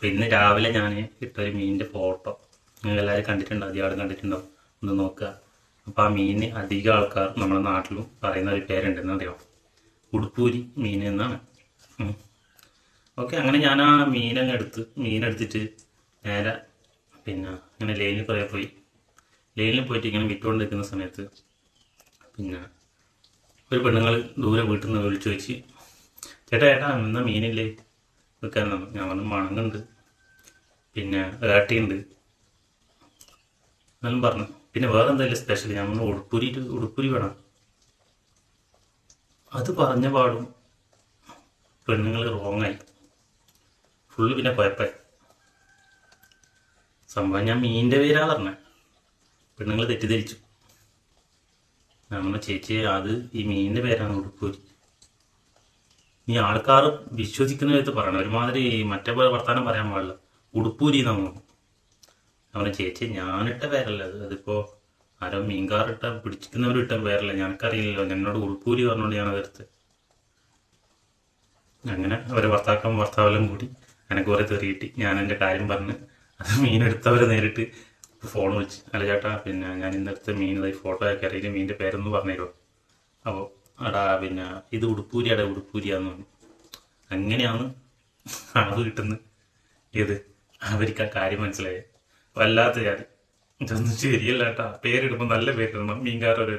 അപ്പം ഇന്ന് രാവിലെ ഞാൻ ഇട്ടൊരു മീനിന്റെ ഫോട്ടോ. നിങ്ങൾ എല്ലാവരും കണ്ടിട്ടുണ്ടോ അധികം കണ്ടിട്ടുണ്ടോ? ഒന്ന് നോക്കുക. അപ്പോൾ ആ മീനിന് അധികം ആൾക്കാർ നമ്മുടെ നാട്ടിലും പറയുന്ന ഒരു പേരുണ്ടെന്ന് അറിയാം? ഉടുപ്പൂരി മീൻ എന്നാണ്. ഓക്കെ അങ്ങനെ ഞാൻ ആ മീനങ്ങ് എടുത്ത് മീനെടുത്തിട്ട് നേരെ പിന്നെ ഇങ്ങനെ ലൈനിൽ കുറേ പോയി. ലൈനിൽ പോയിട്ട് ഇങ്ങനെ വിറ്റുകൊണ്ട് നിൽക്കുന്ന സമയത്ത് പിന്നെ ഒരു പെണ്ണുങ്ങൾ ദൂരെ വീട്ടിൽ നിന്ന് വിളിച്ചു വെച്ച് ചേട്ടാ ചേട്ടാ എന്നാ മീനില്ലേ? വെക്കാൻ ഞാൻ പറഞ്ഞു മണങ്ങുണ്ട് പിന്നെ ഏട്ടിയുണ്ട് എന്നാലും പറഞ്ഞു. പിന്നെ വേറെ എന്തായാലും സ്പെഷ്യൽ ഞാൻ പറഞ്ഞു ഉടുപ്പുരി ഉടുപ്പുരി വേണം. അത് പറഞ്ഞ പാടും പെണ്ണുങ്ങൾ റോങ്ങായി ഫുള്ള് പിന്നെ കുഴപ്പമായി സംഭവം ഞാൻ മീന്റെ പേരാ പറഞ്ഞത് പെണ്ണുങ്ങൾ തെറ്റിദ്ധരിച്ചു. നമ്മുടെ ചേച്ചി അത് ഈ മീനിന്റെ പേരാണ് ഉടുപ്പൂരി. ഈ ആൾക്കാർ വിശ്വസിക്കുന്ന വിധത്തിൽ പറയണം. ഒരുമാതിരി മറ്റേ വർത്തമാനം പറയാൻ പാടില്ല. ഉടുപ്പൂരി നമ്മൾ അവനെ ചേച്ചി ഞാനിട്ട പേരല്ല അത്. അതിപ്പോ ആരോ മീൻകാറിട്ട പിടിച്ചിരിക്കുന്നവരിട്ട പേരല്ല. ഞങ്ങൾക്കറിയില്ലല്ലോ എന്നോട് ഉൾപ്പൂരി പറഞ്ഞുകൊണ്ട് ഞാൻ അതെടുത്ത് അങ്ങനെ അവരെ ഭർത്താക്കം ഭർത്താവെല്ലാം കൂടി അങ്ങനെ കുറെ തെറിയിട്ട് ഞാൻ എന്റെ കാര്യം പറഞ്ഞ് അത് മീനെടുത്തവരെ നേരിട്ട് ഫോൺ വിളിച്ച്. അല്ല ചേട്ടാ പിന്നെ ഞാൻ ഇന്നെടുത്ത് മീൻ ഫോട്ടോ ഒക്കെ അറിയില്ല. പേരൊന്ന് പറഞ്ഞുതരുമോ? അപ്പോൾ എടാ പിന്നെ ഇത് ഉടുപ്പൂരിയാടെ ഉടുപ്പൂരിയാന്ന് പറഞ്ഞു. അങ്ങനെയാണ് അളവ് കിട്ടുന്നത്. ഏത് അവർക്ക് ആ കാര്യം മനസ്സിലായത് വല്ലാത്ത കാര്യം. ഇതൊന്നും ശരിയല്ല കേട്ടാ. പേരിടുമ്പോൾ നല്ല പേരിടണം. മീൻകാരുടെ